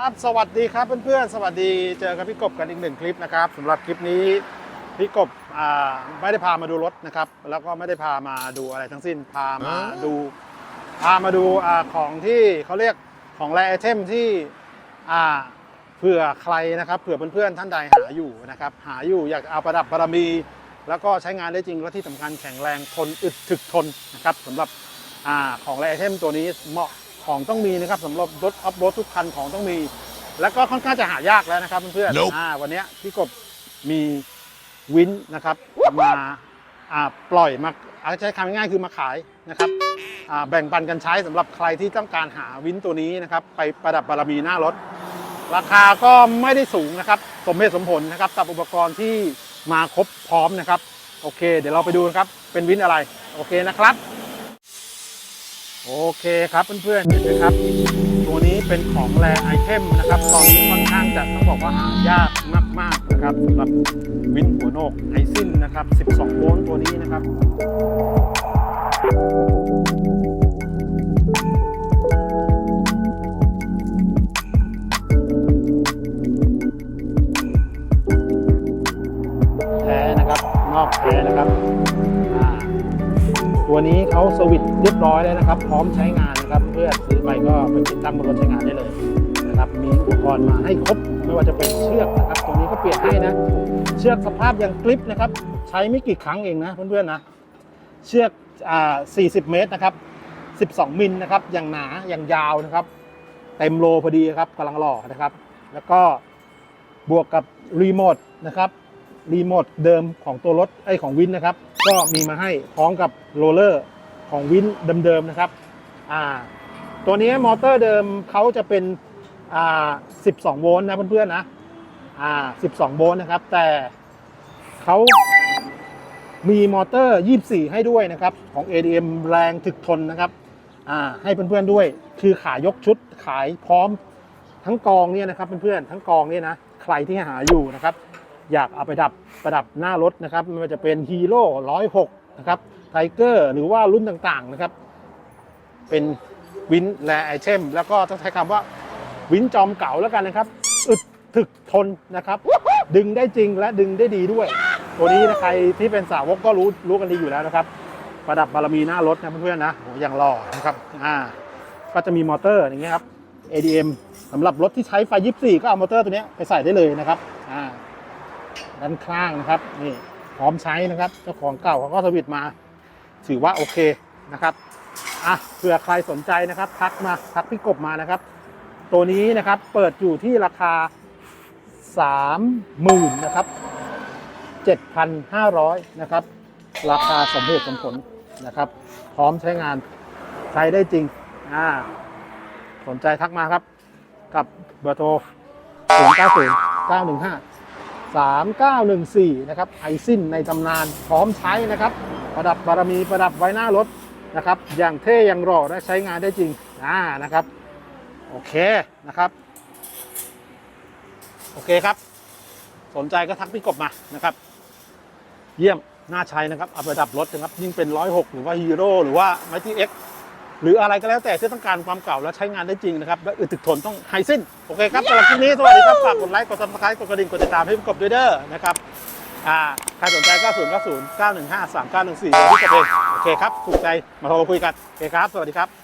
ครับสวัสดีครับเพื่อนๆ สวัสดีเจอกับพี่กบกันอีกหนึ่งคลิปนะครับสำหรับคลิปนี้พี่กบอ่าไม่ได้พามาดูรถนะครับ แล้วก็ไม่ได้พามาดูอะไรทั้งสิ้นพามาดู พามาดูอาของที่เขาเรียกของแรไอเทมที่อ่าเผื่อใครนะครับเผื่อเพื่อนๆท่านใดหาอยู่นะครับ หาอยู่อยากเอาประดับบารมี แล้วก็ใช้งานได้จริงและที่สำคัญแข็งแรงทนอึดถึกทนนะครับสำหรับอาของแรไอเทมตัวนี้เหมาะ ของต้องมีนะครับสำหรับรถออฟโรดทุกคันของต้องมี แล้วก็ค่อนข้างจะหายากแล้วนะครับเพื่อน Nope ๆอ่าวันเนี้ยพี่กบมีวินนะครับมาอ่าปล่อยมาอาจจะใช้คำง่ายๆคือมาขายนะครับอ่าแบ่งปันกันใช้สำหรับใครที่ต้องการหาวินตัวนี้นะครับไปประดับบารมีหน้ารถ ราคาก็ไม่ได้สูงนะครับสมเหตุสมผลนะครับกับอุปกรณ์ที่มาครบพร้อมนะครับ โอเค เดี๋ยวเราไปดูนะครับเป็นวินอะไร โอเคนะครับ โอเคครับเพื่อนๆเห็นไหมครับ ตัวนี้เป็นของแรไอเทมนะครับตอนนี้ค่อนข้างจะต้องบอกว่าหายากมากๆนะครับสำหรับวินหัวโนกไอซินนะครับ 12 โวลต์ตัวนี้นะครับแท้นะครับนอกแท้นะครับ ตัวนี้เขาสวิตช์เรียบร้อยแล้วนะครับ พร้อมใช้งานนะครับ เพื่อซื้อไปก็ไปติดตั้งบนรถใช้งานได้เลยนะครับ มีอุปกรณ์มาให้ครบ ไม่ว่าจะเป็นเชือกนะครับ ตัวนี้ก็เปลี่ยนให้นะ เชือกสภาพยังกริปนะครับ ใช้ไม่กี่ครั้งเองนะเพื่อนๆนะ เชือกอ่า40 เมตรนะครับ 12 มิลนะครับ อย่างหนา อย่างยาวนะครับ เต็มโลพอดีครับกำลังหล่อนะครับ แล้วก็บวกกับรีโมทนะครับ รีโมทเดิมของตัวรถไอของวินนะครับ ก็มีมาให้พร้อมกับโรลเลอร์ของวินเดิมๆนะครับอ่าตัวนี้มอเตอร์เดิมเขาจะเป็นอ่า12 โวลต์นะเพื่อนๆนะอ่า12 โวลต์นะครับ แต่เขามีมอเตอร์ 24 ให้ด้วยนะครับ ของ ADM แรงถึกทนนะครับอ่าให้เพื่อนๆด้วย คือขายยกชุดขายพร้อมทั้งกองเนี่ยนะครับเพื่อนๆทั้งกองเนี่ยนะใครที่หาอยู่นะครับ อยากเอาไปดับประดับหน้ารถนะครับไม่ว่าจะเป็นฮีโร่ร้อยหกนะครับไทเกอร์หรือว่ารุ่นต่างๆนะครับ เป็นวินแลไอเทมแล้วก็ต้องใช้คำว่าวินจอมเก่าแล้วกันนะครับ อึดถึกทนนะครับ ดึงได้จริงและดึงได้ดีด้วย ตัวนี้นะใครที่เป็นสาวกก็รู้รู้กันดีอยู่แล้วนะครับ ประดับบารมีหน้ารถนะเพื่อนๆนะโหอย่างหล่อนะครับอ่าก็จะมีมอเตอร์อย่างเงี้ยครับ ADM สำหรับรถที่ใช้ไฟ 24 ก็เอามอเตอร์ตัวเนี้ยไปใส่ได้เลยนะครับอ่า ด้านข้างนะครับนี่พร้อมใช้นะครับเจ้าของเก่าเขาก็สวิตมา ถือว่าโอเคนะครับอะเผื่อใครสนใจนะครับทักมาทักพี่กบมานะครับ ตัวนี้นะครับเปิดอยู่ที่ราคา 30,000นะครับ7,500นะครับราคาสมเหตุสมผลนะครับ พร้อมใช้งานใช้ได้จริงอ่าสนใจทักมาครับ กับเบอร์โทร090 915 3914 นะครับไอซินในตำนานพร้อมใช้นะครับ ประดับบารมีประดับไว้หน้ารถนะครับ อย่างเท่อย่างหล่อและใช้งานได้จริงอ่านะครับ โอเคนะครับ โอเคครับ สนใจก็ทักพี่กบมานะครับ เยี่ยมน่าใช้นะครับ เอาไปดับรถนะครับ ยิ่งเป็น 106 หรือว่าฮีโร่หรือว่าไมตี้เอ็ก หรืออะไรก็แล้วแต่ที่ต้องการความเก่าและใช้งานได้จริงนะครับ และอึดถึกทนต้องไฮซินโอเคครับสำหรับคลิปนี้สวัสดีครับฝากกดไลค์กดซับสไครต์กดกระดิ่งกดติดตามให้พี่กบด้วยเด้อนะครับอ่าใครสนใจก็0 9 0 9 1 5 3 9 1 4พี่กบเองโอเคครับถูกใจมาโทรมาคุยกันโอเคครับ สวัสดีครับ